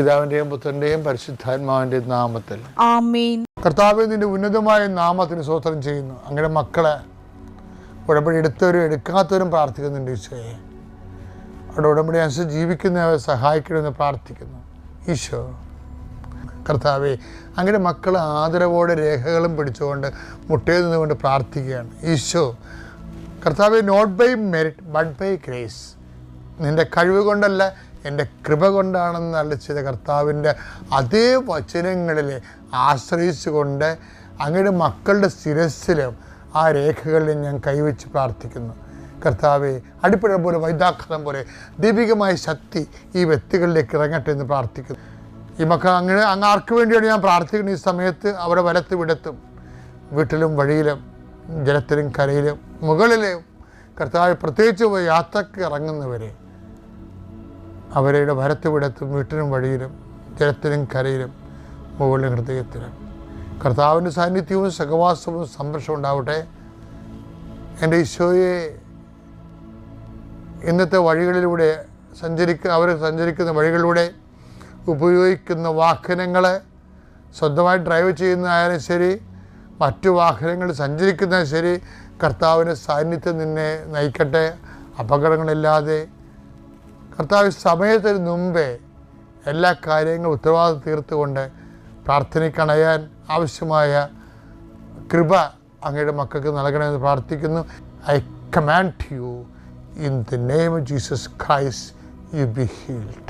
പിതാവിന്റെയും പുത്രന്റെയും പരിശുദ്ധാത്മാവിന്റെയും നാമത്തിൽ. കർത്താവ് നിന്റെ ഉന്നതമായ നാമത്തിന് സ്വോത്രം ചെയ്യുന്നു. അങ്ങനെ മക്കളെ ഉടമ്പടി എടുത്തവരും എടുക്കാത്തവരും പ്രാർത്ഥിക്കുന്നുണ്ട് ഈശോയെ. അവിടെ ഉടമ്പടി അനുസരിച്ച് ജീവിക്കുന്നവരെ സഹായിക്കണമെന്ന് പ്രാർത്ഥിക്കുന്നു. ഈശോ. കർത്താവേ അങ്ങനെ മക്കൾ ആദരവോടെ രേഖകളും പിടിച്ചുകൊണ്ട് മുട്ടയിൽ നിന്നുകൊണ്ട് പ്രാർത്ഥിക്കുകയാണ്. ഈശോ. കർത്താവെ not by merit but by grace നിന്റെ കഴിവ് കൊണ്ടല്ല എന്റെ കൃപ കൊണ്ടാണെന്ന് അല്ല ചെയ്ത കർത്താവിന്റെ അതേ വചനങ്ങളിൽ ആശ്രയിച്ചുകൊണ്ട് അങ്ങയുടെ മക്കളുടെ ശിരസ്സിലും ആ രേഖകളിൽ ഞാൻ കൈവച്ച് പ്രാർത്ഥിക്കുന്നു. കർത്താവെ അടിപ്പുഴ പോലെ വൈദാഖലം പോലെ ദീപികമായ ശക്തി ഈ വ്യക്തികളിലേക്ക് ഇറങ്ങട്ടെ എന്ന് പ്രാർത്ഥിക്കുന്നു. ഈ മക്കൾ അങ്ങനെ അങ്ങ് ആർക്ക് വേണ്ടിയാണ് ഞാൻ പ്രാർത്ഥിക്കുന്നത്? ഈ സമയത്ത് അവരെ വലത്ത് വിടത്തും വീട്ടിലും വഴിയിലും ജലത്തിലും കരയിലും മുകളിലും. കർത്താവ് പ്രത്യേകിച്ച് യാത്രയ്ക്ക് ഇറങ്ങുന്നവരെ അവരുടെ വരത്ത് വിടത്തും വീട്ടിലും വഴിയിലും ജലത്തിലും കരയിലും മുകളിലും ഹൃദയത്തിലും. കർത്താവിന്റെ സാന്നിധ്യവും സഹവാസവും സന്തോഷവും ഉണ്ടാവട്ടെ. എന്റെ ഈശോയെ ഇന്നത്തെ വഴികളിലൂടെ സഞ്ചരിക്ക അവർ സഞ്ചരിക്കുന്ന വഴികളിലൂടെ ഉപയോഗിക്കുന്ന വാഹനങ്ങൾ സ്വന്തമായി ഡ്രൈവ് ചെയ്യുന്നതായാലും ശരി മറ്റു വാഹനങ്ങൾ സഞ്ചരിക്കുന്നതായാലും ശരി കർത്താവിന്റെ സാന്നിധ്യം നിന്നെ നയിക്കട്ടെ. അപകടങ്ങളില്ലാതെ കർത്താവ് സമയത്തിന് മുമ്പേ എല്ലാ കാര്യങ്ങളും ഉത്തരവാദിത്വം തീർത്തുകൊണ്ട് പ്രാർത്ഥനയ്ക്കണയാൻ ആവശ്യമായ കൃപ അങ്ങയുടെ മക്കൾക്ക് നൽകണമെന്ന് പ്രാർത്ഥിക്കുന്നു. I command you in the name of Jesus Christ you be healed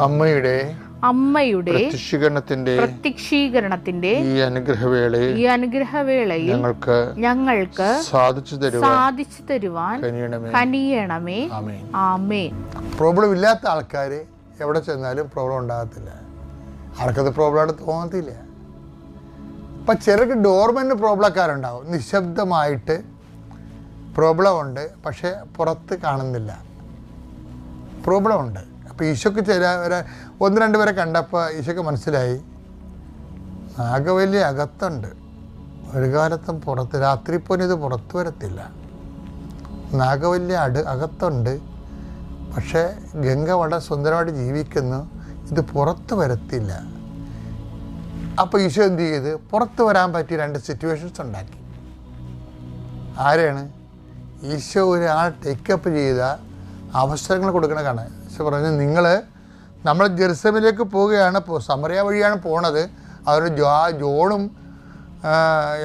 അമ്മയുടെ അമ്മയുടെ പ്രത്യക്ഷീകരണത്തിന്റെ പ്രത്യക്ഷീകരണത്തിന്റെ ഈ അനുഗ്രഹവേളയിൽ ഈ അനുഗ്രഹവേളയിൽ ഞങ്ങൾക്ക് ഞങ്ങൾക്ക് സാധിച്ചു തരുവാൻ സാധിച്ചു തരുവാൻ കനിയണമേ. ആമേ പ്രോബ്ലം ഇല്ലാത്ത ആൾക്കാര് എവിടെ ചെന്നാലും പ്രോബ്ലം ഉണ്ടാകത്തില്ല. ആൾക്കത് പ്രോബ്ലമായിട്ട് തോന്നത്തില്ല. അപ്പം ചിലർക്ക് ഡോർമെന്റ് പ്രോബ്ലക്കാരുണ്ടാവും. നിശബ്ദമായിട്ട് പ്രോബ്ലം ഉണ്ട് പക്ഷെ പുറത്ത് കാണുന്നില്ല. പ്രോബ്ലം ഉണ്ട് അപ്പോൾ ഈശോക്ക് ചില വരെ ഒന്ന് രണ്ട് പേരെ കണ്ടപ്പോൾ ഈശോക്ക് മനസ്സിലായി. നാഗവല്ലി അകത്തുണ്ട്. ഒരു കാലത്തും പുറത്ത് രാത്രി പോലും ഇത് പുറത്തു വരത്തില്ല. നാഗവല്ലി അട് അകത്തുണ്ട്. പക്ഷേ ഗംഗ വളരെ സുന്ദരമായിട്ട് ജീവിക്കുന്നു. ഇത് പുറത്തു വരത്തില്ല. അപ്പോൾ ഈശോ എന്ത് ചെയ്ത്? പുറത്തു വരാൻ പറ്റിയ രണ്ട് സിറ്റുവേഷൻസ് ഉണ്ടാക്കി. ആരെയാണ് ഈശോ ഒരാൾ ടേക്കപ്പ് ചെയ്ത അവസരങ്ങൾ കൊടുക്കണ കാണാൻ. ഈശോ പറഞ്ഞു നിങ്ങൾ നമ്മൾ ജെറുസലേമിലേക്ക് പോവുകയാണ് സമറിയ വഴിയാണ് പോണത്. അവർ ജോ ജോണും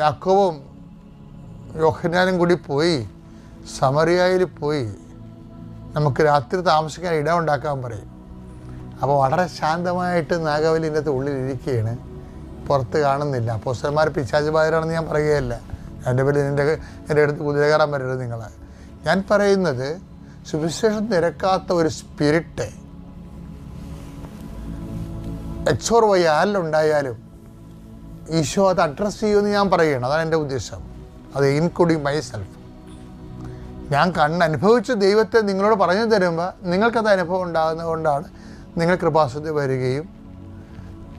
യാക്കോവും യോഹനാനും കൂടി പോയി സമറിയയിൽ പോയി. നമുക്ക് രാത്രി താമസിക്കാൻ ഇടം ഉണ്ടാക്കാൻ പറയും. അപ്പോൾ വളരെ ശാന്തമായിട്ട് നാഗവലിന്റെ ഉള്ളിൽ ഇരിക്കുകയാണ്. പുറത്ത് കാണുന്നില്ല. അപ്പോസ്റ്റന്മാർ പിശാച് ബാധരാണെന്ന് ഞാൻ പറയുകയല്ല. എന്റെ പേര് എന്റെ എന്റെ അടുത്ത് കുതിര കയറാൻ വരരുത് നിങ്ങൾ ഞാൻ പറയുന്നത് സുവിശേഷം നിരക്കാത്ത ഒരു സ്പിരിറ്റ്. എക്സോർ വൈ ആരിലുണ്ടായാലും ഈശോ അത് അഡ്രസ്സ് ചെയ്യുമെന്ന് ഞാൻ പറയുകയാണ്. അതാണ് എന്റെ ഉദ്ദേശം. അത് ഇൻക്ലൂഡിങ് മൈ സെൽഫ് ഞാൻ കണ്ട് അനുഭവിച്ച ദൈവത്തെ നിങ്ങളോട് പറഞ്ഞു തരുമ്പോൾ നിങ്ങൾക്കത് അനുഭവം ഉണ്ടാകുന്നത് കൊണ്ടാണ് നിങ്ങൾ കൃപാസത്തിൽ വരികയും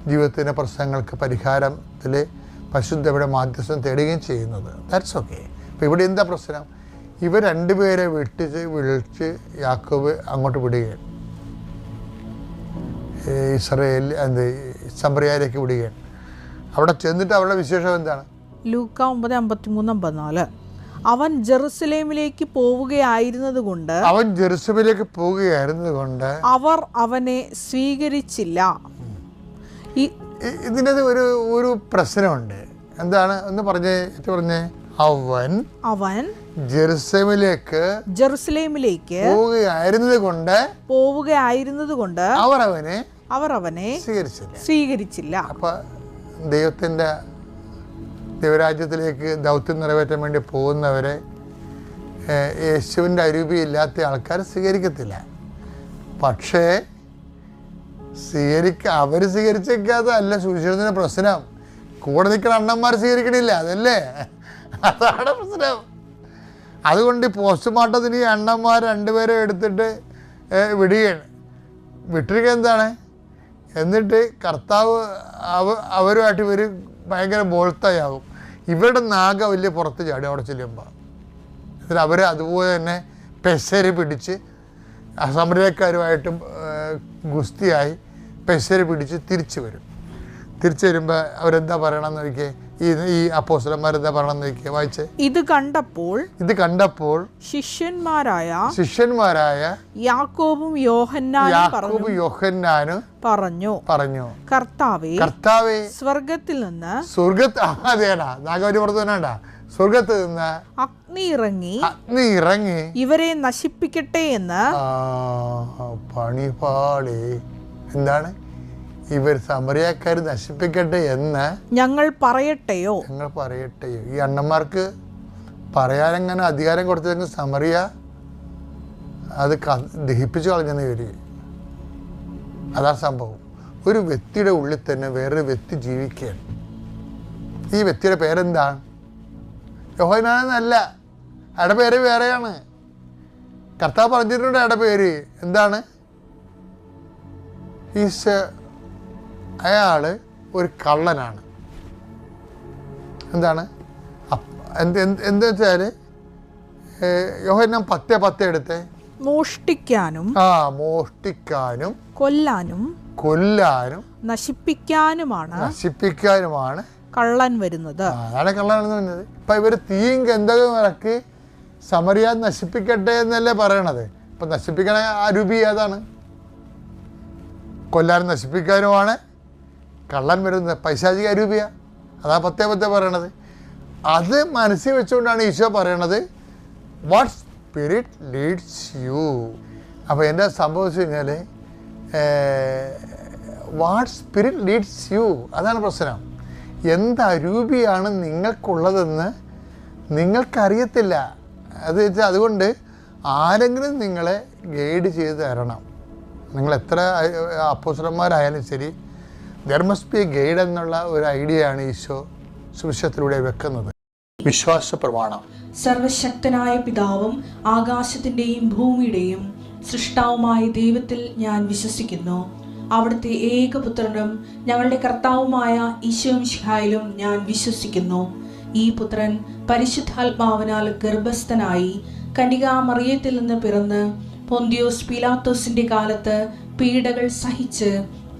ജീവിതത്തിന്റെ പ്രശ്നങ്ങൾക്ക് പരിഹാരത്തിൽ പരിശുദ്ധയുടെ മാധ്യസ്ഥം തേടുകയും ചെയ്യുന്നത്. ദാറ്റ്സ് ഓക്കെ അപ്പോൾ ഇവിടെ എന്താ പ്രശ്നം? ഇവർ രണ്ടുപേരെ വെട്ടിച്ച് വിളിച്ച് യാക്കോബ് അങ്ങോട്ട് വിടുകയാണ്. ഇസ്രയേൽ എന്ത് സംബ്രയാലേക്ക് വിടുകയാണ്. അവിടെ ചെന്നിട്ട് അവരുടെ വിശേഷം എന്താണ്? ലൂക്ക ഒമ്പത് അമ്പത്തിമൂന്ന് അമ്പത്തിനാല്. അവൻ ജെറുസലേമിലേക്ക് പോവുകയായിരുന്നത് കൊണ്ട് അവൻ ജെറുസലേമിലേക്ക് പോവുകയായിരുന്നത് കൊണ്ട് അവർ അവനെ സ്വീകരിച്ചില്ല. ഇതിനത് ഒരു ഒരു പ്രശ്നമുണ്ട്. എന്താണ്? ഒന്ന് പറഞ്ഞേ പറഞ്ഞേ അവൻ അവൻ ജെറുസലേമിലേക്ക് ജെറുസലേമിലേക്ക് പോവുകയായിരുന്നത് കൊണ്ട് പോവുകയായിരുന്നത് കൊണ്ട് അവർ അവനെ അവർ അവനെ സ്വീകരിച്ചില്ല. സ്വീകരിച്ചില്ല. അപ്പൊ ദൈവത്തിന്റെ ദൈവരാജ്യത്തിലേക്ക് ദൗത്യം നിറവേറ്റാൻ വേണ്ടി പോകുന്നവരെ യേശുവിന്റെ അരൂപി ഇല്ലാത്ത ആൾക്കാർ സ്വീകരിക്കത്തില്ല. പക്ഷേ സ്വീകരിക്ക അവർ സ്വീകരിച്ചേക്കാതെ അല്ല സുശീലത്തിന്റെ പ്രശ്നം. കൂടെ നിൽക്കുന്ന അണ്ണന്മാർ സ്വീകരിക്കണില്ല അതല്ലേ? അതാണ് പ്രശ്നം. അതുകൊണ്ട് ഈ പോസ്റ്റ്മോർട്ടത്തിന് ഈ അണ്ണന്മാർ രണ്ടുപേരെ എടുത്തിട്ട് വിടുകയാണ്. വിട്ടിരിക്കുക എന്താണ്? എന്നിട്ട് കർത്താവ് അവ അവരുമായിട്ട് ഇവർ ഭയങ്കര ബോൾത്തായാവും. ഇവരുടെ നാഗ വലിയ പുറത്ത് ചാടി അവിടെ ചെല്ലുമ്പോൾ എന്നിട്ട് അവർ അതുപോലെ തന്നെ പെസര് പിടിച്ച് അസമരക്കാരുമായിട്ട് ഗുസ്തിയായി പെസര് പിടിച്ച് തിരിച്ചു വരും. തിരിച്ചു വരുമ്പോൾ അവരെന്താ പറയണമെന്ന് നോക്കിയേ? ഈ ഈ അപ്പോസ്റ്റലന്മാരെന്താ പറയണമെന്ന് നോക്കിയേ? വായിച്ചേ. ഇത് കണ്ടപ്പോൾ ഇത് കണ്ടപ്പോൾ ശിഷ്യന്മാരായ ശിഷ്യന്മാരായ യാക്കോബും യോഹന്നാനും പറഞ്ഞു. യാക്കൂബ് യോഹന്നാനും പറഞ്ഞു. പറഞ്ഞു. കർത്താവേ കർത്താവേ സ്വർഗത്തിൽ നിന്ന് സ്വർഗത്ത് ആ, അതേടാ നാഗവരി പുറത്തുനാണ്ടാ സ്വർഗത്ത് നിന്ന് അഗ്നി ഇറങ്ങി അഗ്നി ഇറങ്ങി. ഇവരെ നശിപ്പിക്കട്ടെ എന്ന് ആ, പണിപാളി. എന്താണ്? ഇവർ സമറിയാക്കാർ നശിപ്പിക്കട്ടെ എന്ന് ഞങ്ങൾ പറയട്ടെയോ? ഞങ്ങൾ പറയട്ടെയോ? ഈ അണ്ണന്മാർക്ക് പറയാനെങ്ങനെ അധികാരം കൊടുത്തെങ്കിൽ സമറിയ അത് ദഹിപ്പിച്ചു കളഞ്ഞെന്ന് വരിക അതാ സംഭവം. ഒരു വ്യക്തിയുടെ ഉള്ളിൽ തന്നെ വേറൊരു വ്യക്തി ജീവിക്കുകയാണ്. ഈ വ്യക്തിയുടെ പേരെന്താണ്? യോഹനാനെന്നല്ല അയാളുടെ പേര് വേറെയാണ്. കർത്താവ് പറഞ്ഞിട്ടുണ്ട് അയാളുടെ പേര്. എന്താണ്? ഈസ് അയാൾ ഒരു കള്ളനാണ്. എന്താണ്? എന്ത് എന്ത് എന്താ വെച്ചാൽ യോഹന്നാൻ പത്തേ പത്തേ എടുത്തേ. മോഷ്ടിക്കാനും ആ മോഷ്ടിക്കാനും കൊല്ലാനും കൊല്ലാനും നശിപ്പിക്കാനുമാണ് നശിപ്പിക്കാനുമാണ് കള്ളൻ വരുന്നത്. അതാണ് കള്ളനാണെന്ന് പറഞ്ഞത്. ഇപ്പം ഇവർ തീയും ഗന്ധകം ഇറക്കി സമറിയ നശിപ്പിക്കട്ടെ എന്നല്ലേ പറയണത്. ഇപ്പം നശിപ്പിക്കണ ആ രൂപി ഏതാണ്? കൊല്ലാനും നശിപ്പിക്കാനുമാണ് കള്ളൻ വരുന്നത് പൈശാചിക അരൂപിയ. അതാ പത്തേ പത്തേ പറയണത്. അത് മനസ്സിൽ വെച്ചുകൊണ്ടാണ് ഈശോ പറയണത് വാട്ട് സ്പിരിറ്റ് ലീഡ്സ് യു അപ്പോൾ എന്റെ സംഭവം വെച്ച് കഴിഞ്ഞാൽ വാട്ട് സ്പിരിറ്റ് ലീഡ്സ് യു അതാണ് പ്രശ്നം. എന്ത് അരൂപിയാണ് നിങ്ങൾക്കുള്ളതെന്ന് നിങ്ങൾക്കറിയത്തില്ല. അത് വെച്ചാൽ അതുകൊണ്ട് ആരെങ്കിലും നിങ്ങളെ ഗൈഡ് ചെയ്ത് തരണം. നിങ്ങൾ എത്ര അപ്പോസരന്മാരായാലും ശരി ദർ മസ്റ്റ് ബി ഗൈഡ് എന്നുള്ള ഒരു ഐഡിയയാണ് ഈശോ സുവിശേഷത്തിലൂടെ വെക്കുന്നത്. വിശ്വാസ പ്രമാണം. സർവശക്തനായ പിതാവും ആകാശത്തിന്റെയും ഭൂമിയുടെയും സൃഷ്ടാവുമായ ദൈവത്തിൽ ഞാൻ വിശ്വസിക്കുന്നു. അവിടുത്തെ ഏകപുത്രനും ഞങ്ങളുടെ കർത്താവുമായ ഈശോമിഷിഹായിലും ഞാൻ വിശ്വസിക്കുന്നു. ഈ പുത്രൻ പരിശുദ്ധാത്മാവിനാൽ ഗർഭസ്ഥനായി കന്യകാമറിയത്തിൽ നിന്ന് പിറന്ന് പൊന്തിയോസ് പിലാത്തോസിന്റെ കാലത്ത് പീഡകൾ സഹിച്ച്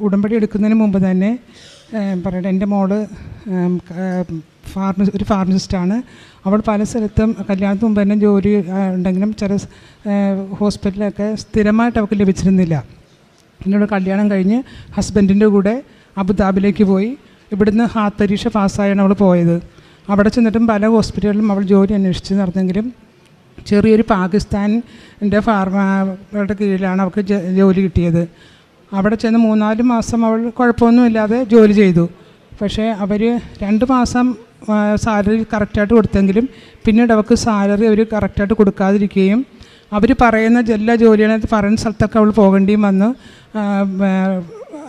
ഉടമ്പടി എടുക്കുന്നതിന് മുമ്പ് തന്നെ പറയട്ടെ എന്റെ മോൾ ഫാർമസി ഒരു ഫാർമസിസ്റ്റാണ് അവൾ പല സ്ഥലത്തും കല്യാണത്തിന് മുമ്പ് തന്നെ ജോലി ഉണ്ടെങ്കിലും ചില ഹോസ്പിറ്റലൊക്കെ സ്ഥിരമായിട്ട് അവൾക്ക് ലഭിച്ചിരുന്നില്ല. എന്നോട് കല്യാണം കഴിഞ്ഞ് ഹസ്ബൻഡിന്റെ കൂടെ അബുദാബിലേക്ക് പോയി. ഇവിടുന്ന് ഹാത്ത് പരീക്ഷ പാസ്സായാണ് അവൾ പോയത്. അവിടെ ചെന്നിട്ടും പല ഹോസ്പിറ്റലിലും അവൾ ജോലി അന്വേഷിച്ച് നടന്നെങ്കിലും ചെറിയൊരു പാകിസ്ഥാന്റെ ഫാർമയുടെ കീഴിലാണ് അവൾക്ക് ജോലി കിട്ടിയത്. അവിടെ ചെന്ന് മൂന്നാൽ മാസം അവൾ കുഴപ്പമൊന്നുമില്ലാതെ ജോലി ചെയ്തു. പക്ഷേ അവർ രണ്ട് മാസം സാലറി കറക്റ്റായിട്ട് കൊടുത്തെങ്കിലും പിന്നീട് അവൾക്ക് സാലറി അവർ കറക്റ്റായിട്ട് കൊടുക്കാതിരിക്കുകയും അവർ പറയുന്ന എല്ലാ ജോലിയാണ് പറയുന്ന സ്ഥലത്തൊക്കെ അവൾ പോകേണ്ടിയും വന്ന്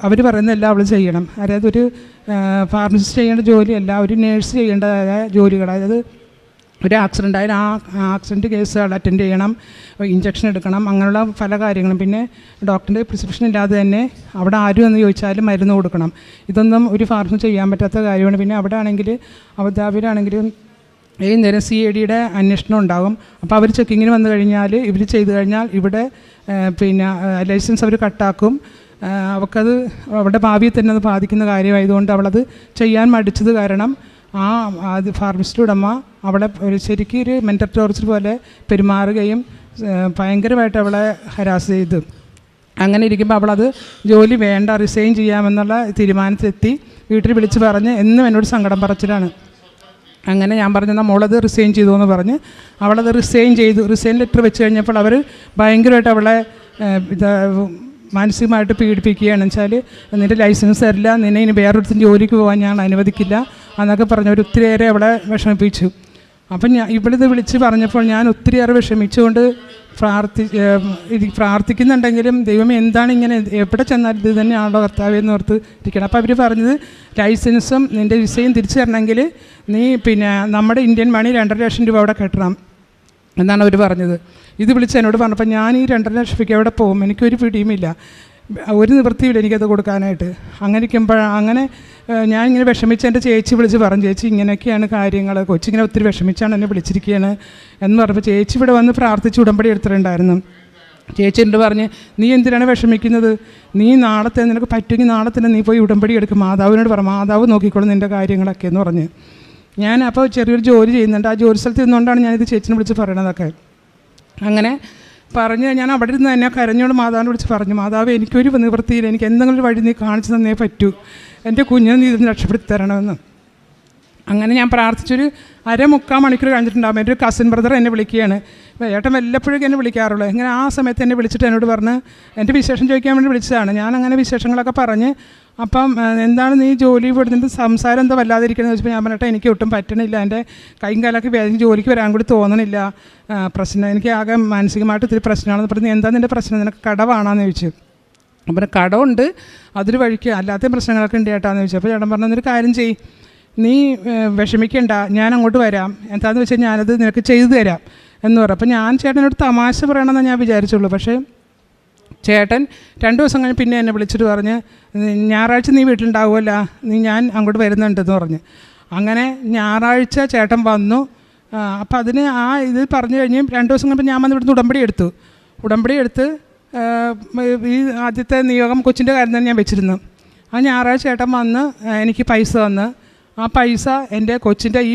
അവർ പറയുന്ന എല്ലാം അവൾ ചെയ്യണം. അതായത് ഒരു ഫാർമസിസ്റ്റ് ചെയ്യേണ്ട ജോലിയല്ല ഒരു നേഴ്സ് ചെയ്യേണ്ടതായ ജോലികൾ. അതായത് ഒരു ആക്സിഡന്റ് ആയാലും ആ ആക്സിഡന്റ് കേസുകൾ അറ്റൻഡ് ചെയ്യണം ഇഞ്ചക്ഷൻ എടുക്കണം അങ്ങനെയുള്ള പല കാര്യങ്ങളും. പിന്നെ ഡോക്ടറിന്റെ പ്രിസ്ക്രിപ്ഷൻ ഇല്ലാതെ തന്നെ അവിടെ ആരും എന്ന് ചോദിച്ചാലും മരുന്ന് കൊടുക്കണം. ഇതൊന്നും ഒരു ഫാർമസി ചെയ്യാൻ പറ്റാത്ത കാര്യമാണ്. പിന്നെ അവിടെ ആണെങ്കിൽ അബുദാബിയിലാണെങ്കിലും ഏത് നേരം സി എ ഡിയുടെ അന്വേഷണം ഉണ്ടാകും. അപ്പോൾ അവർ ചെക്കിങ്ങിന് വന്നു കഴിഞ്ഞാൽ ഇവർ ചെയ്തു കഴിഞ്ഞാൽ ഇവിടെ പിന്നെ ലൈസൻസ് അവർ കട്ടാക്കും അവർക്കത് അവളുടെ ഭാവിയെ തന്നെ അത് ബാധിക്കുന്ന കാര്യമായതുകൊണ്ട് അവളത് ചെയ്യാൻ മടിച്ചത് കാരണം ആ അത് ഫാർമസിസ്റ്റ് ഉടമ അവളെ ഒരു ശരിക്കും ഒരു മെന്റൽ ടോർച്ചർ പോലെ പെരുമാറുകയും ഭയങ്കരമായിട്ട് അവളെ ഹരാസ് ചെയ്തു. അങ്ങനെ ഇരിക്കുമ്പോൾ അവളത് ജോലി വേണ്ട റിസൈൻ ചെയ്യാമെന്നുള്ള തീരുമാനത്തിലെത്തി. വീട്ടിൽ വിളിച്ച് പറഞ്ഞ് എന്നും എന്നോട് സങ്കടം പറച്ചിലാണ്. അങ്ങനെ ഞാൻ പറഞ്ഞു എന്നാൽ മോളത് റിസൈൻ ചെയ്തു എന്ന് പറഞ്ഞ് അവളത് റിസൈൻ ചെയ്തു. റിസൈൻ ലെറ്റർ വെച്ച് കഴിഞ്ഞപ്പോൾ അവർ ഭയങ്കരമായിട്ട് അവളെ മാനസികമായിട്ട് പീഡിപ്പിക്കുകയാണ്. വെച്ചാൽ നിന്റെ ലൈസൻസ് തരില്ല നിന്നെ ഇനി വേറൊരുത്തും ജോലിക്ക് പോകാൻ ഞാൻ അനുവദിക്കില്ല. എന്നൊക്കെ പറഞ്ഞ് അവർ ഒത്തിരിയേറെ അവളെ വിഷമിപ്പിച്ചു. അപ്പം ഞാൻ ഇവിടുന്ന് വിളിച്ച് പറഞ്ഞപ്പോൾ ഞാൻ ഒത്തിരിയേറെ വിഷമിച്ചുകൊണ്ട് പ്രാർത്ഥി പ്രാർത്ഥിക്കുന്നുണ്ടെങ്കിലും ദൈവം എന്താണ് ഇങ്ങനെ എവിടെ ചെന്നാലും ഇത് തന്നെയാണല്ലോ കർത്താവ് എന്ന് ഓർത്ത് ഇരിക്കണം. അപ്പോൾ അവർ പറഞ്ഞത് ലൈസൻസും നിന്റെ വിസയും തിരിച്ചു തരണമെങ്കിൽ നീ പിന്നെ നമ്മുടെ ഇന്ത്യൻ മണി രണ്ടര ലക്ഷം രൂപ അവിടെ കെട്ടണം എന്നാണ് അവർ പറഞ്ഞത്. ഇത് വിളിച്ച് എന്നോട് പറഞ്ഞപ്പോൾ ഞാൻ ഈ രണ്ടര ലക്ഷം രൂപയ്ക്ക് അവിടെ പോകും? എനിക്കൊരു പിടിയുമില്ല. ഒരു നിവൃത്തിയില്ല എനിക്കത് കൊടുക്കാനായിട്ട്. അങ്ങനെ ഇരിക്കുമ്പോൾ അങ്ങനെ ഞാൻ ഇങ്ങനെ വിഷമിച്ച് എന്റെ ചേച്ചി വിളിച്ച് പറഞ്ഞു ചേച്ചി ഇങ്ങനെയൊക്കെയാണ് കാര്യങ്ങൾ കൊച്ചിങ്ങനെ ഒത്തിരി വിഷമിച്ചാണ് എന്നെ വിളിച്ചിരിക്കുകയാണ് എന്ന് പറഞ്ഞപ്പോൾ ചേച്ചി ഇവിടെ വന്ന് പ്രാർത്ഥിച്ച് ഉടമ്പടി എടുത്തിട്ടുണ്ടായിരുന്നു. ചേച്ചി എന്നോട് പറഞ്ഞ് നീ എന്തിനാണ് വിഷമിക്കുന്നത്? നീ നാളെ തന്നെ നിനക്ക് പറ്റുമെങ്കിൽ നാളെ തന്നെ നീ പോയി ഉടമ്പടി എടുക്കും. മാതാവിനോട് പറ മാതാവ് നോക്കിക്കോളും നിന്റെ കാര്യങ്ങളൊക്കെ എന്ന് പറഞ്ഞ്. ഞാൻ അപ്പോൾ ചെറിയൊരു ജോലി ചെയ്യുന്നുണ്ട്. ആ ജോലി സ്ഥലത്ത് നിന്നുകൊണ്ടാണ് ഞാനിത് ചേച്ചിനെ വിളിച്ച് പറയണതൊക്കെ. അങ്ങനെ പറഞ്ഞ് ഞാൻ അവിടെ ഇരുന്ന് തന്നെ കരഞ്ഞോണ്ട് മാതാവിനെ വിളിച്ച് പറഞ്ഞു മാതാവ് എനിക്കൊരു നിവൃത്തിയിൽ എനിക്ക് എന്തെങ്കിലും ഒരു വഴി നീ കാണിച്ചു തന്നേ പറ്റൂ. എന്റെ കുഞ്ഞിനെ നീ ഇതിന് രക്ഷപ്പെടുത്തി തരണമെന്ന് അങ്ങനെ ഞാൻ പ്രാർത്ഥിച്ചൊരു അര മുക്കാൽ മണിക്കൂർ കഴിഞ്ഞിട്ടുണ്ടാകും എന്റെ ഒരു കസിൻ ബ്രദർ എന്നെ വിളിക്കുകയാണ്. ഏട്ടൻ വല്ലപ്പോഴേക്കും എന്നെ വിളിക്കാറുള്ളൂ. ഇങ്ങനെ ആ സമയത്ത് എന്നെ വിളിച്ചിട്ട് എന്നോട് പറഞ്ഞ് എന്റെ വിശേഷം ചോദിക്കാൻ വേണ്ടി വിളിച്ചതാണ്. ഞാൻ അങ്ങനെ വിശേഷങ്ങളൊക്കെ പറഞ്ഞ് അപ്പം എന്താണ് നീ ജോലി വിടുന്നിട്ട് സംസാരം എന്താ വല്ലാതിരിക്കുന്നത്? ചോദിച്ചപ്പോൾ ഞാൻ പറഞ്ഞിട്ട് എനിക്ക് ഒട്ടും പറ്റണില്ല. എന്റെ കൈയും കാലൊക്കെ വേദന ജോലിക്ക് വരാൻ കൂടി തോന്നണില്ല. പ്രശ്നം എനിക്ക് ആകെ മാനസികമായിട്ട് ഇത്തിരി പ്രശ്നമാണെന്ന് പറഞ്ഞ് എന്താ നിന്റെ പ്രശ്നം? നിനക്ക് കടവാണോന്ന് ചോദിച്ചു. അപ്പം കടമുണ്ട്. അതൊരു വഴിക്ക് അല്ലാത്ത പ്രശ്നങ്ങളൊക്കെ ഉണ്ട് ചേട്ടാന്ന് ചോദിച്ചു അപ്പോൾ ചേട്ടൻ പറഞ്ഞൊരു കാര്യം ചെയ്യ്. നീ വിഷമിക്കണ്ട ഞാൻ അങ്ങോട്ട് വരാം. എന്താണെന്ന് വെച്ചാൽ ഞാനത് നിനക്ക് ചെയ്തു തരാം എന്ന് പറഞ്ഞു. അപ്പോൾ ഞാൻ ചേട്ടനോട് തമാശ പറയണമെന്ന് ഞാൻ വിചാരിച്ചുള്ളൂ. പക്ഷേ ചേട്ടൻ രണ്ട് ദിവസം കഴിഞ്ഞ് പിന്നെ എന്നെ വിളിച്ചിട്ട് പറഞ്ഞ് "നീ- ഞായറാഴ്ച നീ വീട്ടിലുണ്ടാവുമല്ല. നീ ഞാൻ അങ്ങോട്ട് വരുന്നുണ്ടെന്ന് പറഞ്ഞ്. അങ്ങനെ ഞായറാഴ്ച ചേട്ടൻ വന്നു. അപ്പം അതിന് ആ ഇത് പറഞ്ഞു കഴിഞ്ഞ് രണ്ട് ദിവസം കഴിഞ്ഞപ്പോൾ ഞാൻ വന്ന് ഇവിടുന്ന് ഉടമ്പടി എടുത്തു. ഉടമ്പടി എടുത്ത് ഈ ആദ്യത്തെ നിയോഗം കൊച്ചിന്റെ കാര്യം തന്നെ ഞാൻ വെച്ചിരുന്നു. ആ ഞായറാഴ്ച ചേട്ടൻ വന്ന് എനിക്ക് പൈസ തന്ന്. ആ പൈസ എന്റെ കൊച്ചിന്റെ ഈ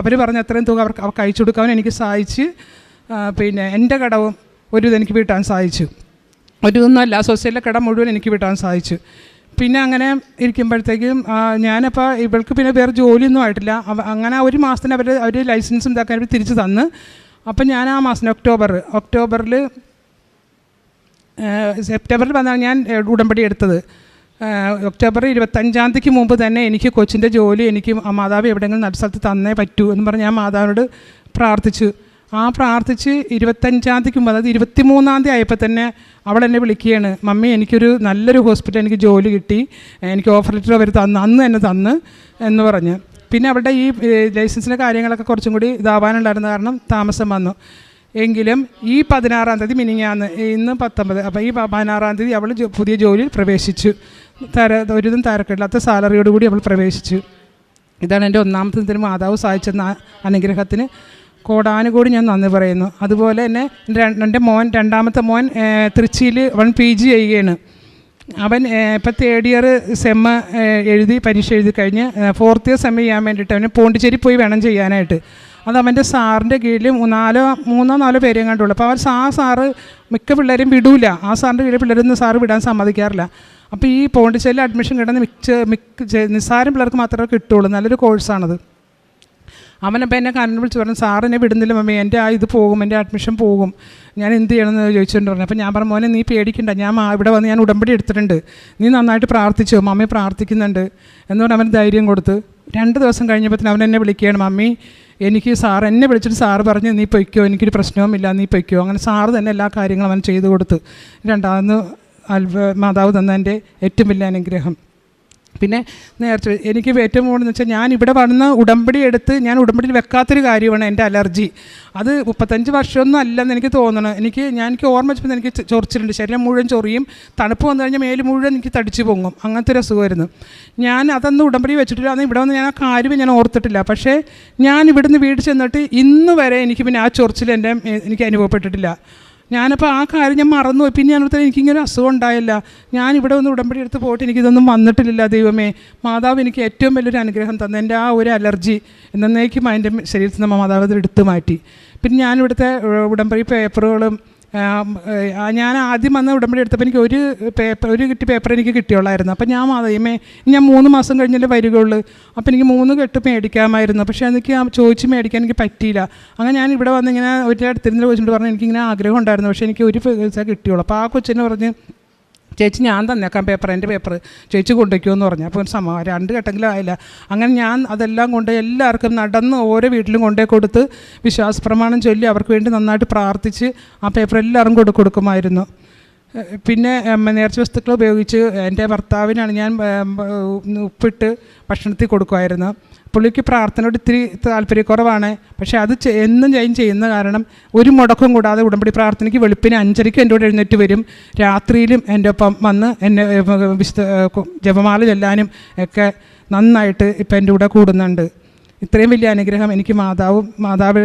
അവർ പറഞ്ഞ അത്രയും തുക അവർക്ക് അവർക്ക് അയച്ചു കൊടുക്കാൻ എനിക്ക് സഹായിച്ച് പിന്നെ എന്റെ കടവും ഒരു ഇതെനിക്ക് വീട്ടാൻ സാധിച്ചു ഒരു ഇതൊന്നുമല്ല സൊസൈറ്റിയിലെ കട മുഴുവൻ എനിക്ക് വീട്ടാൻ സാധിച്ചു പിന്നെ അങ്ങനെ ഇരിക്കുമ്പോഴത്തേക്കും ഞാനപ്പോൾ ഇവൾക്ക് പിന്നെ വേറെ ജോലിയൊന്നും ആയിട്ടില്ല. അങ്ങനെ ഒരു മാസത്തിന് അവർ അവർ ലൈസൻസും ഇതാക്കാൻ അവർ തിരിച്ച് തന്ന്. അപ്പം ഞാൻ ആ മാസം ഒക്ടോബർ ഒക്ടോബറിൽ സെപ്റ്റംബറിൽ വന്നാണ് ഞാൻ ഉടമ്പടി എടുത്തത്. ഒക്ടോബർ ഇരുപത്തഞ്ചാം തീയതിക്ക് മുമ്പ് തന്നെ എനിക്ക് കൊച്ചിന്റെ ജോലി എനിക്ക് മാതാവ് എവിടെയെങ്കിലും നല്ല സ്ഥലത്ത് തന്നേ പറ്റൂ എന്ന് പറഞ്ഞ് ഞാൻ മാതാവിനോട് പ്രാർത്ഥിച്ചു. ആ പ്രാർത്ഥിച്ച് ഇരുപത്തഞ്ചാം തീയതിക്ക് മുമ്പ് അതായത് ഇരുപത്തിമൂന്നാം തീയതി ആയപ്പോൾ തന്നെ അവൾ എന്നെ വിളിക്കുകയാണ് മമ്മി എനിക്കൊരു നല്ലൊരു ഹോസ്പിറ്റലിൽ എനിക്ക് ജോലി കിട്ടി എനിക്ക് ഓഫർ ലെറ്റർ അവർ തന്ന് അന്ന് തന്നെ തന്ന് എന്ന് പറഞ്ഞ്. പിന്നെ അവളുടെ ഈ ലൈസൻസിന്റെ കാര്യങ്ങളൊക്കെ കുറച്ചും കൂടി ഇതാവാനുണ്ടായിരുന്ന കാരണം താമസം വന്നു. എങ്കിലും ഈ പതിനാറാം തീയതി മിനിങ്ങാന്ന് ഇന്ന് പത്തൊമ്പത്. അപ്പോൾ ഈ പതിനാറാം തീയതി അവൾ പുതിയ ജോലിയിൽ പ്രവേശിച്ചു. തര ഒരുതും തരക്കില്ലാത്ത സാലറിയോട് കൂടി അവൾ പ്രവേശിച്ചു. ഇതാണ് എന്റെ ഒന്നാമത്തെ ഇതിന് മാതാവ് സഹായിച്ചെന്ന അനുഗ്രഹത്തിന് കോടാനുകൂടി ഞാൻ നന്ദി പറയുന്നു. അതുപോലെ തന്നെ എന്റെ മോൻ രണ്ടാമത്തെ മോൻ തൃച്ചിയിൽ അവൻ പി ജി ചെയ്യുകയാണ്. അവൻ ഇപ്പം തേർഡ് ഇയർ സെമ്മ് എഴുതി പരീക്ഷ എഴുതി കഴിഞ്ഞ് ഫോർത്ത് ഇയർ സെമ്മ് ചെയ്യാൻ വേണ്ടിയിട്ട് അവന് പോണ്ടിച്ചേരി പോയി വേണം ചെയ്യാനായിട്ട്. അത് അവന്റെ സാറിന്റെ കീഴിൽ നാലോ മൂന്നോ നാലോ പേരെ കണ്ടുള്ളൂ അപ്പോൾ അവർ ആ സാറ് മിക്ക പിള്ളേരും വിടൂല. ആ സാറിന്റെ കീഴിൽ പിള്ളേരൊന്നും സാറ് വിടാൻ സമ്മതിക്കാറില്ല. അപ്പോൾ ഈ പോണ്ടിച്ചേരിയിൽ അഡ്മിഷൻ കിട്ടുന്ന മിക്ക മിക്ക നിസ്സാരം പിള്ളേർക്ക് മാത്രമേ കിട്ടുള്ളൂ നല്ലൊരു കോഴ്സാണത്. അവനപ്പോൾ എന്നെ കണ്ണു വിളിച്ച് പറഞ്ഞു എന്നെ വിടുന്നില്ല മമ്മി. എന്റെ ആ ഇത് പോകും. എന്റെ അഡ്മിഷൻ പോകും. ഞാൻ എന്ത് ചെയ്യണമെന്ന് ചോദിച്ചുകൊണ്ട് പറഞ്ഞു. അപ്പോൾ ഞാൻ പറഞ്ഞു മോനെ നീ പേടിക്കണ്ട. ഞാൻ ഇവിടെ വന്ന് ഞാൻ ഉടമ്പടി എടുത്തിട്ടുണ്ട്. നീ നന്നായിട്ട് പ്രാർത്ഥിച്ചു. മമ്മി പ്രാർത്ഥിക്കുന്നുണ്ട്. എന്ന് പറഞ്ഞ് അവൻ ധൈര്യം കൊടുത്ത് രണ്ട് ദിവസം കഴിഞ്ഞപ്പോൾ അവൻ എന്നെ വിളിക്കുകയാണ് മമ്മി എനിക്ക് സാർ എന്നെ വിളിച്ചിട്ട് സാറ് പറഞ്ഞു നീ പൊയ്ക്കോ എനിക്കൊരു പ്രശ്നവുമില്ല നീ പൊയ്ക്കോ. അങ്ങനെ സാറ് തന്നെ എല്ലാ കാര്യങ്ങളും അവൻ ചെയ്തു കൊടുത്തു. രണ്ടാമത് മാതാവ് തന്ന എന്റെ ഏറ്റവും വലിയ അനുഗ്രഹം. പിന്നെ നേരത്തെ എനിക്ക് ഏറ്റവും കൂടുതൽ വെച്ചാൽ ഞാൻ ഇവിടെ വന്ന് ഉടമ്പടി എടുത്ത് ഞാൻ ഉടമ്പടിയിൽ വെക്കാത്തൊരു കാര്യമാണ് എന്റെ അലർജി. അത് മുപ്പത്തഞ്ച് വർഷമൊന്നും അല്ലെന്ന് എനിക്ക് തോന്നണം. എനിക്ക് ഞാൻ എനിക്ക് ഓർമ്മ വെച്ചപ്പോൾ എനിക്ക് ചൊറിച്ചിലുണ്ട്. ശരീരം മുഴുവൻ ചൊറിയും. തണുപ്പ് വന്നു കഴിഞ്ഞാൽ മേൽ മുഴുവൻ എനിക്ക് തടിച്ചു പൊങ്ങും. അങ്ങനത്തെ ഒരു അസുഖമായിരുന്നു. ഞാൻ അതൊന്നും ഉടമ്പടി വെച്ചിട്ടില്ല. അന്ന് ഇവിടെ വന്ന് ഞാൻ ആ കാര്യം ഞാൻ ഓർത്തിട്ടില്ല. പക്ഷേ ഞാൻ ഇവിടുന്ന് വീട് ചെന്നിട്ട് ഇന്ന് വരെ എനിക്ക് പിന്നെ ആ ചൊറിച്ചിൽ എന്റെ എനിക്ക് അനുഭവപ്പെട്ടിട്ടില്ല. ഞാനപ്പോൾ ആ കാര്യം ഞാൻ മറന്നുപോയി. പിന്നെ ഞാനിവിടെ എനിക്കിങ്ങനെ അസുഖം ഉണ്ടായില്ല. ഞാൻ ഇവിടെ ഒന്ന് ഉടമ്പടി എടുത്ത് പോയിട്ട് എനിക്കിതൊന്നും വന്നിട്ടില്ല ദൈവമേ. മാതാവ് എനിക്ക് ഏറ്റവും വലിയൊരു അനുഗ്രഹം തന്നു. എന്റെ ആ ഒരു അലർജി എന്നേക്കും അതിന്റെ ശരീരത്തിൽ നിന്ന് മാതാവ് എടുത്തു മാറ്റി. പിന്നെ ഞാനിവിടുത്തെ ഉടമ്പടി പേപ്പറുകളും ഞാൻ ആദ്യം വന്ന ഉടമ്പടി എടുത്തപ്പോൾ എനിക്ക് ഒരു പേപ്പർ ഒരു കിട്ടി പേപ്പർ എനിക്ക് കിട്ടിയുള്ളായിരുന്നു. അപ്പം ഞാൻ മാതയുമേ ഞാൻ മൂന്ന് മാസം കഴിഞ്ഞല്ലേ വരികയുള്ളൂ. അപ്പോൾ എനിക്ക് മൂന്ന് കെട്ട് മേടിക്കാമായിരുന്നു. പക്ഷേ എനിക്ക് ആ ചോദിച്ച് മേടിക്കാൻ എനിക്ക് പറ്റിയില്ല. അങ്ങനെ ഞാൻ ഇവിടെ വന്ന് ഇങ്ങനെ ഒരു അടുത്തിരുന്ന് ചോദിച്ചിട്ട് പറഞ്ഞു എനിക്കിങ്ങനെ ആഗ്രഹം ഉണ്ടായിരുന്നു. പക്ഷേ എനിക്ക് ഒരു പൈസ കിട്ടിയുള്ളൂ. അപ്പോൾ ആ കൊച്ചിനെ പറഞ്ഞ് ചേച്ചി ഞാൻ തന്നേക്കാം പേപ്പർ എന്റെ പേപ്പർ ചേച്ചി കൊണ്ടുവയ്ക്കുമെന്ന് പറഞ്ഞു. അപ്പോൾ ഒരു സമ രണ്ട് ഘട്ടങ്ങളും ആയില്ല. അങ്ങനെ ഞാൻ അതെല്ലാം കൊണ്ട് എല്ലാവർക്കും നടന്ന് ഓരോ വീട്ടിലും കൊണ്ടേ കൊടുത്ത് വിശ്വാസ പ്രമാണം ചൊല്ലി അവർക്ക് വേണ്ടി നന്നായിട്ട് പ്രാർത്ഥിച്ച് ആ പേപ്പർ എല്ലാവരും കൊടുക്കുമായിരുന്നു. പിന്നെ നേർച്ച വസ്തുക്കൾ ഉപയോഗിച്ച് എന്റെ ഭർത്താവിനാണ് ഞാൻ ഉപ്പിട്ട് ഭക്ഷണത്തിൽ കൊടുക്കുമായിരുന്നു. പുള്ളിക്ക് പ്രാർത്ഥനയോട് ഇത്തിരി താല്പര്യക്കുറവാണ്. പക്ഷേ അത് എന്നും ഞാൻ ചെയ്യുന്ന കാരണം ഒരു മുടക്കം കൂടാതെ ഉടമ്പടി പ്രാർത്ഥനയ്ക്ക് വെളുപ്പിന് അഞ്ചരയ്ക്ക് എന്റെ കൂടെ എഴുന്നേറ്റ് വരും. രാത്രിയിലും എന്റെ ഒപ്പം വന്ന് എന്നെ വിശുദ്ധ ജപമാല ചെല്ലാനും ഒക്കെ നന്നായിട്ട് ഇപ്പം എന്റെ കൂടെ കൂടുന്നുണ്ട്. ഇത്രയും വലിയ അനുഗ്രഹം എനിക്ക് മാതാവും മാതാവ്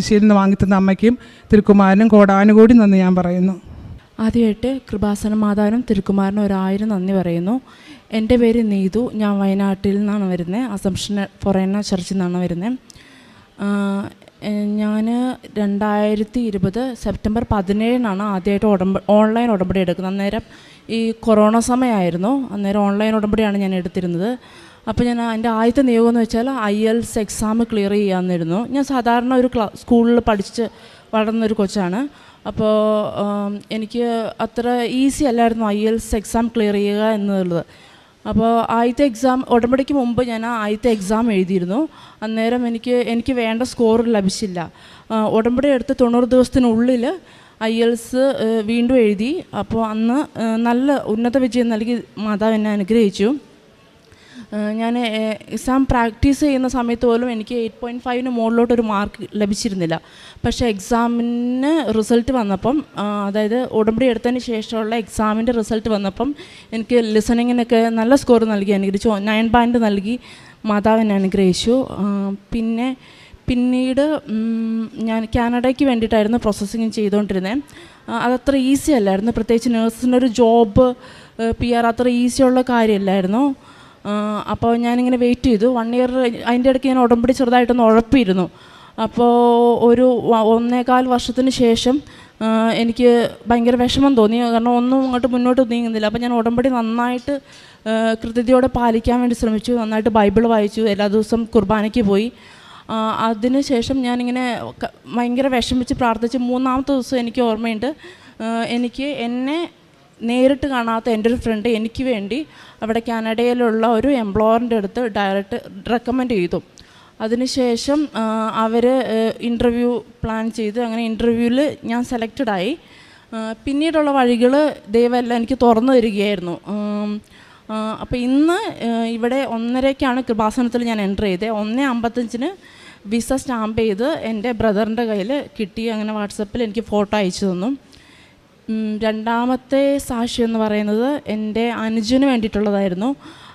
ഈശ്വരിൽ നിന്ന് വാങ്ങിത്തന്ന അമ്മയ്ക്കും തിരുക്കുമാരനും കോടാനുകൂടി നന്ദി ഞാൻ പറയുന്നു. ആദ്യമായിട്ട് കൃപാസന മാതാവിനും തിരുക്കുമാരനും ഒരായിരം നന്ദി പറയുന്നു. എന്റെ പേര് നീതു. ഞാൻ വയനാട്ടിൽ നിന്നാണ് വരുന്നത്. അസംഷൻ ഫൊറേന ചർച്ചിൽ നിന്നാണ് വരുന്നത്. ഞാൻ രണ്ടായിരത്തി ഇരുപത് സെപ്റ്റംബർ പതിനേഴിനാണ് ആദ്യമായിട്ട് ഉടമ്പ ഓൺലൈൻ ഉടമ്പടി എടുക്കുന്നത്. അന്നേരം ഈ കൊറോണ സമയമായിരുന്നു. അന്നേരം ഓൺലൈൻ ഉടമ്പടിയാണ് ഞാൻ എടുത്തിരുന്നത്. അപ്പോൾ ഞാൻ എന്റെ ആദ്യത്തെ നിയോഗം എന്ന് വെച്ചാൽ ഐ എൽസ് എക്സാം ക്ലിയർ ചെയ്യാമെന്നിരുന്നു ഞാൻ സാധാരണ ഒരു ക്ലാ സ്കൂളിൽ പഠിച്ച് വളർന്നൊരു കൊച്ചാണ്. അപ്പോൾ എനിക്ക് അത്ര ഈസി അല്ലായിരുന്നു ഐ എൽസ് എക്സാം ക്ലിയർ ചെയ്യുക എന്നുള്ളത്. അപ്പോൾ ആദ്യത്തെ എക്സാം ഉടമ്പടിക്ക് മുമ്പ് ഞാൻ ആദ്യത്തെ എക്സാം എഴുതിയിരുന്നു. അന്നേരം എനിക്ക് എനിക്ക് വേണ്ട സ്കോർ ലഭിച്ചില്ല. ഉടമ്പടി എടുത്ത് തൊണ്ണൂറ് ദിവസത്തിനുള്ളിൽ ഐ എൽസ് വീണ്ടും എഴുതി. അപ്പോൾ അന്ന് നല്ല ഉന്നത വിജയം നൽകി മാതാവ് എന്നെ അനുഗ്രഹിച്ചു. ഞാൻ എക്സാം പ്രാക്ടീസ് ചെയ്യുന്ന സമയത്ത് പോലും എനിക്ക് എയ്റ്റ് പോയിന്റ് ഫൈവിന് മുകളിലോട്ടൊരു മാർക്ക് ലഭിച്ചിരുന്നില്ല. പക്ഷേ എക്സാമിന് റിസൾട്ട് വന്നപ്പം അതായത് ഉടമ്പടി എടുത്തതിന് ശേഷമുള്ള എക്സാമിന്റെ റിസൾട്ട് വന്നപ്പം എനിക്ക് ലിസണിങ്ങിനൊക്കെ നല്ല സ്കോർ നൽകി. അനുഗ്രഹിച്ചു. നയൻ പോയിന്റ് നൽകി. മാതാവിനെ അനുഗ്രഹിച്ചു. പിന്നെ പിന്നീട് ഞാൻ കാനഡയ്ക്ക് വേണ്ടിയിട്ടായിരുന്നു പ്രോസസ്സിങ് ചെയ്തുകൊണ്ടിരുന്നത് അതത്ര ഈസി അല്ലായിരുന്നു. പ്രത്യേകിച്ച് നേഴ്സിനൊരു ജോബ് പി ആർ അത്ര ഈസിയുള്ള കാര്യമല്ലായിരുന്നു. അപ്പോൾ ഞാനിങ്ങനെ വെയിറ്റ് ചെയ്തു. വൺ ഇയർ അതിന്റെ ഇടയ്ക്ക് ഞാൻ ഉടമ്പടി ചെറുതായിട്ടൊന്ന് ഉഴപ്പിയിരുന്നു. അപ്പോൾ ഒരു ഒന്നേകാൽ വർഷത്തിന് ശേഷം എനിക്ക് ഭയങ്കര വിഷമം തോന്നി. കാരണം ഒന്നും അങ്ങോട്ട് മുന്നോട്ട് നീങ്ങുന്നില്ല. അപ്പോൾ ഞാൻ ഉടമ്പടി നന്നായിട്ട് കൃത്യതയോടെ പാലിക്കാൻ വേണ്ടി ശ്രമിച്ചു. നന്നായിട്ട് ബൈബിൾ വായിച്ചു. എല്ലാ ദിവസവും കുർബാനയ്ക്ക് പോയി. ആ, അതിന് ശേഷം ഞാനിങ്ങനെ ഭയങ്കര വിഷമിച്ച് പ്രാർത്ഥിച്ച് മൂന്നാമത്തെ ദിവസം എനിക്ക് ഓർമ്മയുണ്ട്. എനിക്ക് എന്നെ നേരിട്ട് കാണാത്ത എന്റെ ഒരു ഫ്രണ്ട് എനിക്ക് വേണ്ടി അവിടെ കാനഡയിലുള്ള ഒരു എംപ്ലോയറിന്റെ അടുത്ത് ഡയറക്റ്റ് റെക്കമെൻഡ് ചെയ്തു. അതിനുശേഷം അവർ ഇന്റർവ്യൂ പ്ലാൻ ചെയ്ത് അങ്ങനെ ഇന്റർവ്യൂവിൽ ഞാൻ സെലക്റ്റഡായി പിന്നീടുള്ള വഴികൾ ദൈവമെല്ലാം എനിക്ക് തുറന്നു തരികയായിരുന്നു. അപ്പോൾ ഇന്ന് ഇവിടെ ഒന്നരയ്ക്കാണ് കൃപാസനത്തിൽ ഞാൻ എന്റർ ചെയ്തത് ഒന്ന് അമ്പത്തഞ്ചിന് വിസ സ്റ്റാമ്പ് ചെയ്ത് എന്റെ ബ്രദറിന്റെ കയ്യിൽ കിട്ടി. അങ്ങനെ വാട്സപ്പിൽ എനിക്ക് ഫോട്ടോ അയച്ചു തന്നു. രണ്ടാമത്തെ സാക്ഷി എന്ന് പറയുന്നത് എന്റെ അനുജന് വേണ്ടിയിട്ടുള്ളതായിരുന്നു.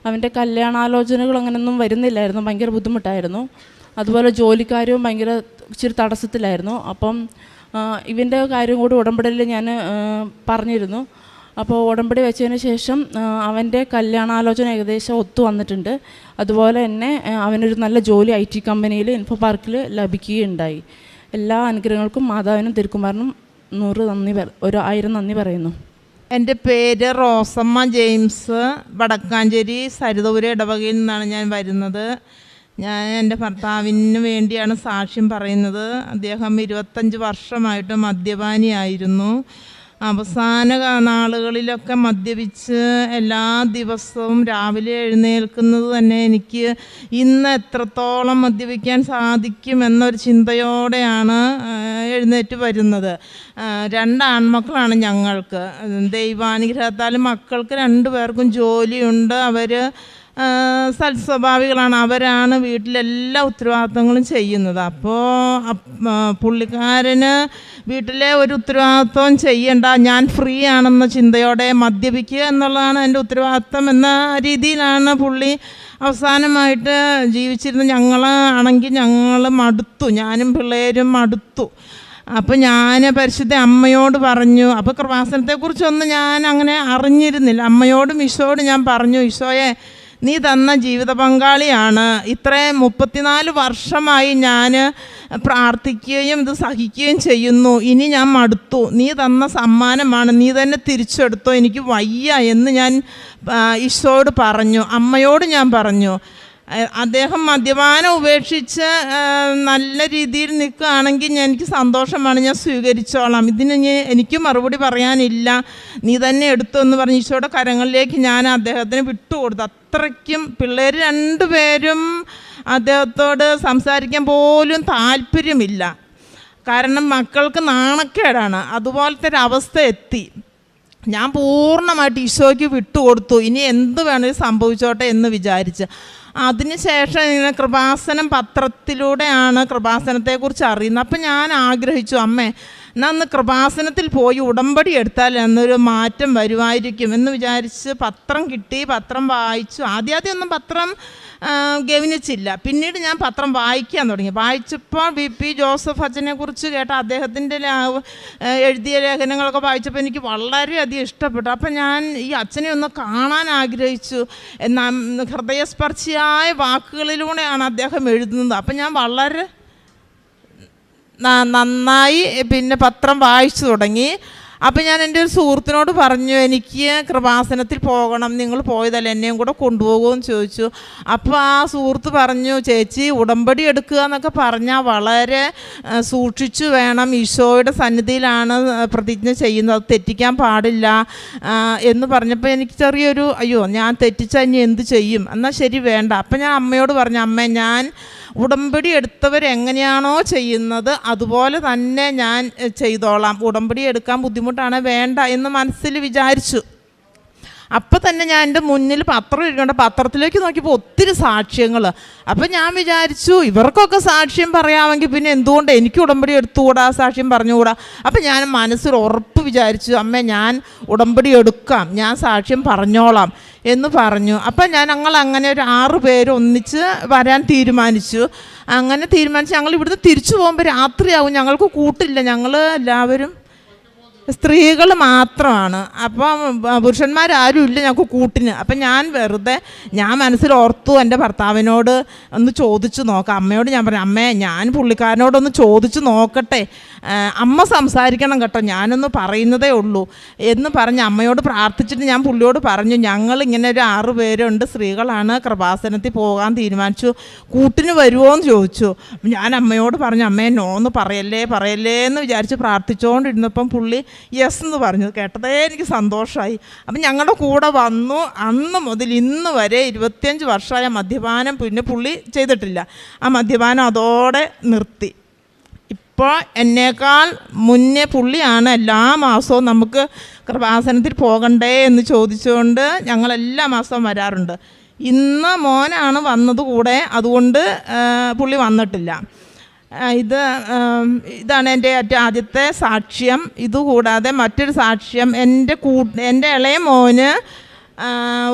അവന്റെ കല്യാണാലോചനകൾ അങ്ങനെയൊന്നും വരുന്നില്ലായിരുന്നു. ഭയങ്കര ബുദ്ധിമുട്ടായിരുന്നു. അതുപോലെ ജോലിക്കാരും ഭയങ്കര ഇച്ചിരി തടസ്സത്തിലായിരുന്നു. അപ്പം ഇവന്റെ കാര്യം കൂടി ഉടമ്പടിയിൽ ഞാൻ പറഞ്ഞിരുന്നു. അപ്പോൾ ഉടമ്പടി വെച്ചതിന് ശേഷം അവന്റെ കല്യാണാലോചന ഏകദേശം ഒത്തു വന്നിട്ടുണ്ട്. അതുപോലെ തന്നെ അവനൊരു നല്ല ജോലി ഐ ടി കമ്പനിയിൽ ഇൻഫോ പാർക്കിൽ ലഭിക്കുകയുണ്ടായി. എല്ലാ അനുഗ്രഹങ്ങൾക്കും മാതാവിനും തിരുക്കുമാരനും നൂറ് നന്ദി ഒരു ആയിരം നന്ദി പറയുന്നു. എന്റെ പേര് റോസമ്മ ജെയിംസ് വടക്കാഞ്ചേരി സരിതപുര ഇടവകയിൽ നിന്നാണ് ഞാൻ വരുന്നത്. ഞാൻ എന്റെ ഭർത്താവിന് വേണ്ടിയാണ് സാക്ഷ്യം പറയുന്നത്. അദ്ദേഹം ഇരുപത്തഞ്ച് വർഷമായിട്ട് മദ്യപാനിയായിരുന്നു. അവസാന നാളുകളിലൊക്കെ മദ്യപിച്ച് എല്ലാ ദിവസവും രാവിലെ എഴുന്നേൽക്കുന്നത് തന്നെ എനിക്ക് ഇന്ന് എത്രത്തോളം മദ്യപിക്കാൻ സാധിക്കും എന്നൊരു ചിന്തയോടെയാണ് എഴുന്നേറ്റ് വരുന്നത്. രണ്ട് ആൺമക്കളാണ് ഞങ്ങൾക്ക്. ദൈവാനുഗ്രഹത്താൽ മക്കൾക്ക് രണ്ടു പേർക്കും ജോലിയുണ്ട്. അവർ സൽസ്വഭാവികളാണ് അവരാണ് വീട്ടിലെല്ലാ ഉത്തരവാദിത്തങ്ങളും ചെയ്യുന്നത്. അപ്പോൾ പുള്ളിക്കാരന് വീട്ടിലെ ഒരു ഉത്തരവാദിത്വം ചെയ്യണ്ട ഞാൻ ഫ്രീ ആണെന്ന ചിന്തയോടെ മദ്യപിക്കുക എന്നുള്ളതാണ് എന്റെ ഉത്തരവാദിത്വം എന്ന രീതിയിലാണ് പുള്ളി അവസാനമായിട്ട് ജീവിച്ചിരുന്ന ഞങ്ങൾ ആണെങ്കിൽ ഞങ്ങൾ മടുത്തു. ഞാനും പിള്ളേരും മടുത്തു. അപ്പോൾ ഞാൻ പരിശുദ്ധ അമ്മയോട് പറഞ്ഞു അപ്പോൾ കൃപാസനത്തെക്കുറിച്ചൊന്നും ഞാൻ അങ്ങനെ അറിഞ്ഞിരുന്നില്ല. അമ്മയോടും ഈശോയോടും ഞാൻ പറഞ്ഞു ഈശോയെ നീ തന്ന ജീവിത പങ്കാളിയാണ്. ഇത്രയും മുപ്പത്തിനാല് വർഷമായി ഞാൻ പ്രാർത്ഥിക്കുകയും ഇത് സഹിക്കുകയും ചെയ്യുന്നു. ഇനി ഞാൻ മടുത്തു. നീ തന്ന സമ്മാനമാണ്. നീ തന്നെ തിരിച്ചെടുത്തോ. എനിക്ക് വയ്യ എന്ന് ഞാൻ ഈശോയോട് പറഞ്ഞു. അമ്മയോട് ഞാൻ പറഞ്ഞു. അദ്ദേഹം മദ്യപാനം ഉപേക്ഷിച്ച് നല്ല രീതിയിൽ നിൽക്കുകയാണെങ്കിൽ ഞാൻ- എനിക്ക് സന്തോഷമാണ് ഞാൻ സ്വീകരിച്ചോളാം. ഇതിന് എനിക്ക് മറുപടി പറയാനില്ല. നീ തന്നെ എടുത്തു എന്ന് പറഞ്ഞ് ഈശോയുടെ കരങ്ങളിലേക്ക് ഞാൻ അദ്ദേഹത്തിന് വിട്ടുകൊടുത്തു. അത്രയ്ക്കും പിള്ളേർ രണ്ടുപേരും അദ്ദേഹത്തോട് സംസാരിക്കാൻ പോലും താല്പര്യമില്ല. കാരണം മക്കൾക്ക് നാണക്കേടാണ്. അതുപോലത്തെ ഒരവസ്ഥ എത്തി. ഞാൻ പൂർണമായിട്ട് ഈശോയ്ക്ക് വിട്ടുകൊടുത്തു. ഇനി എന്ത് വേണമെങ്കിലും സംഭവിച്ചോട്ടെ എന്ന് വിചാരിച്ച്. അതിനുശേഷം ഇങ്ങനെ കൃപാസനം പത്രത്തിലൂടെയാണ് കൃപാസനത്തെക്കുറിച്ച് അറിയുന്നത്. അപ്പം ഞാൻ ആഗ്രഹിച്ചു അമ്മേ എന്നാ അന്ന് കൃപാസനത്തിൽ പോയി ഉടമ്പടി എടുത്താൽ എന്നൊരു മാറ്റം വരുമായിരിക്കും എന്ന് വിചാരിച്ച് പത്രം കിട്ടി പത്രം വായിച്ചു. ആദ്യാദ്യം ഒന്നും പത്രം ഗവനിച്ചില്ല. പിന്നീട് ഞാൻ പത്രം വായിക്കാൻ തുടങ്ങി. വായിച്ചപ്പോൾ വി പി ജോസഫ് അച്ഛനെ കുറിച്ച് കേട്ട അദ്ദേഹത്തിന്റെ എഴുതിയ ലേഖനങ്ങളൊക്കെ വായിച്ചപ്പോൾ എനിക്ക് വളരെയധികം ഇഷ്ടപ്പെട്ടു. അപ്പം ഞാൻ ഈ അച്ഛനെ ഒന്ന് കാണാൻ ആഗ്രഹിച്ചു. എന്നാൽ ഹൃദയസ്പർശിയായ വാക്കുകളിലൂടെയാണ് അദ്ദേഹം എഴുതുന്നത്. അപ്പം ഞാൻ വളരെ നന്നായി പിന്നെ പത്രം വായിച്ചു തുടങ്ങി. അപ്പം ഞാൻ എന്റെ ഒരു സുഹൃത്തിനോട് പറഞ്ഞു എനിക്ക് കൃപാസനത്തിൽ പോകണം. നിങ്ങൾ പോയതല്ല എന്നെയും കൂടെ കൊണ്ടുപോകുമെന്ന് ചോദിച്ചു. അപ്പോൾ ആ സുഹൃത്ത് പറഞ്ഞു ചേച്ചി ഉടമ്പടി എടുക്കുക എന്നൊക്കെ പറഞ്ഞാൽ വളരെ സൂക്ഷിച്ചു വേണം. ഈശോയുടെ സന്നിധിയിലാണ് പ്രതിജ്ഞ ചെയ്യുന്നത്. അത് തെറ്റിക്കാൻ പാടില്ല എന്ന് പറഞ്ഞപ്പോൾ എനിക്ക് ചെറിയൊരു അയ്യോ ഞാൻ തെറ്റിച്ചാൽ ഇനി എന്ത് ചെയ്യും? എന്നാൽ ശരി വേണ്ട. അപ്പം ഞാൻ അമ്മയോട് പറഞ്ഞു അമ്മ ഞാൻ ഉടമ്പടി എടുത്തവർ എങ്ങനെയാണോ ചെയ്യുന്നത് അതുപോലെ തന്നെ ഞാൻ ചെയ്തോളാം. ഉടമ്പടി എടുക്കാൻ ബുദ്ധിമുട്ടാണ് വേണ്ട എന്ന് മനസ്സിൽ വിചാരിച്ചു. അപ്പം തന്നെ ഞാൻ എന്റെ മുന്നിൽ പത്രം ഇരിക്കേണ്ട പത്രത്തിലേക്ക് നോക്കിയപ്പോൾ ഒത്തിരി സാക്ഷ്യങ്ങൾ അപ്പം ഞാൻ വിചാരിച്ചു ഇവർക്കൊക്കെ സാക്ഷ്യം പറയാമെങ്കിൽ പിന്നെ എന്തുകൊണ്ട് എനിക്ക് ഉടമ്പടി എടുത്തുകൂടാ സാക്ഷ്യം പറഞ്ഞുകൂടാ? അപ്പം ഞാൻ മനസ്സിൽ ഉറപ്പ് വിചാരിച്ചു അമ്മ ഞാൻ ഉടമ്പടി എടുക്കാം ഞാൻ സാക്ഷ്യം പറഞ്ഞോളാം എന്ന് പറഞ്ഞു. അപ്പം ഞാൻ ഞങ്ങൾ അങ്ങനെ ഒരു ആറ് പേര് ഒന്നിച്ച് വരാൻ തീരുമാനിച്ചു. അങ്ങനെ തീരുമാനിച്ച് ഞങ്ങൾ ഇവിടുന്ന് തിരിച്ചു പോകുമ്പോൾ രാത്രിയാവും. ഞങ്ങൾക്ക് കൂട്ടില്ല. ഞങ്ങൾ എല്ലാവരും സ്ത്രീകൾ മാത്രമാണ്. അപ്പം പുരുഷന്മാരാരും ഇല്ല ഞങ്ങൾക്ക് കൂട്ടിന്. അപ്പം ഞാൻ വെറുതെ ഞാൻ മനസ്സിൽ ഓർത്തു എന്റെ ഭർത്താവിനോട് ഒന്ന് ചോദിച്ചു നോക്കാം. അമ്മയോട് ഞാൻ പറഞ്ഞു അമ്മേ ഞാൻ പുള്ളിക്കാരനോടൊന്ന് ചോദിച്ചു നോക്കട്ടെ. അമ്മ സംസാരിക്കണം കേട്ടോ. ഞാനൊന്ന് പറയുന്നതേ ഉള്ളൂ. എന്ന് പറഞ്ഞ് അമ്മയോട് പ്രാർത്ഥിച്ചിട്ട് ഞാൻ പുള്ളിയോട് പറഞ്ഞു ഞങ്ങൾ ഇങ്ങനെ ഒരു ആറ് പേരുണ്ട് സ്ത്രീകളാണ്. കൃപാസനത്തിൽ പോകാൻ തീരുമാനിച്ചു. കൂട്ടിന് വരുമോ എന്ന് ചോദിച്ചു. ഞാൻ അമ്മയോട് പറഞ്ഞു അമ്മേ നോ എന്ന് പറയല്ലേ പറയല്ലേ എന്ന് വിചാരിച്ച് പ്രാർത്ഥിച്ചുകൊണ്ടിരുന്നപ്പം പുള്ളി യെസ് എന്ന് പറഞ്ഞു. കേട്ടതേ എനിക്ക് സന്തോഷമായി അപ്പം ഞങ്ങളുടെ കൂടെ വന്നു. അന്ന് മുതൽ ഇന്ന് വരെ ഇരുപത്തിയഞ്ച് വർഷമായ മദ്യപാനം പിന്നെ പുള്ളി ചെയ്തിട്ടില്ല. ആ മദ്യപാനം അതോടെ നിർത്തി. ഇപ്പോൾ എന്നേക്കാൾ മുന്നേ പുള്ളിയാണ് എല്ലാ മാസവും നമുക്ക് കൃപാസനത്തിൽ പോകണ്ടേ എന്ന് ചോദിച്ചുകൊണ്ട് ഞങ്ങൾ എല്ലാ മാസവും വരാറുണ്ട്. ഇന്ന് മോനാണ് വന്നത് കൂടെ. അതുകൊണ്ട് പുള്ളി വന്നിട്ടില്ല. ഇത് ഇതാണ് എന്റെ ഏറ്റവും ആദ്യത്തെ സാക്ഷ്യം. ഇതുകൂടാതെ മറ്റൊരു സാക്ഷ്യം. എന്റെ കൂ എന്റെ ഇളയ മോന്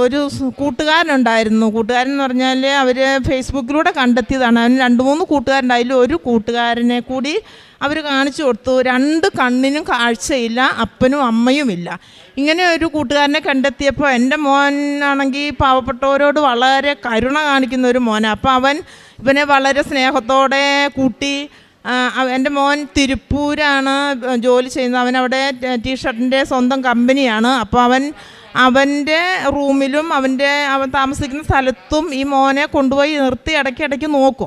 ഒരു കൂട്ടുകാരനുണ്ടായിരുന്നു. കൂട്ടുകാരൻ എന്ന് പറഞ്ഞാൽ അവർ ഫേസ്ബുക്കിലൂടെ കണ്ടെത്തിയതാണ്. അവന് രണ്ട് മൂന്ന് കൂട്ടുകാരുണ്ടായാലും ഒരു കൂട്ടുകാരനെ കൂടി അവർ കാണിച്ചു കൊടുത്തു. രണ്ട് കണ്ണിനും കാഴ്ചയില്ല അപ്പനും അമ്മയുമില്ല. ഇങ്ങനെ ഒരു കൂട്ടുകാരനെ കണ്ടെത്തിയപ്പോൾ എന്റെ മോനാണെങ്കിൽ പാവപ്പെട്ടവരോട് വളരെ കരുണ കാണിക്കുന്ന ഒരു മോനാണ് അപ്പോൾ അവൻ ഇവനെ വളരെ സ്നേഹത്തോടെ കൂട്ടി എന്റെ മോൻ തിരുപ്പൂരാണ് ജോലി ചെയ്യുന്നത്. അവൻ അവിടെ ടീഷർട്ടിന്റെ സ്വന്തം കമ്പനിയാണ്. അപ്പോൾ അവൻ അവന്റെ റൂമിലും അവന്റെ അവൻ താമസിക്കുന്ന സ്ഥലത്തും ഈ മോനെ കൊണ്ടുപോയി നിർത്തി ഇടയ്ക്ക് ഇടയ്ക്ക് നോക്കും.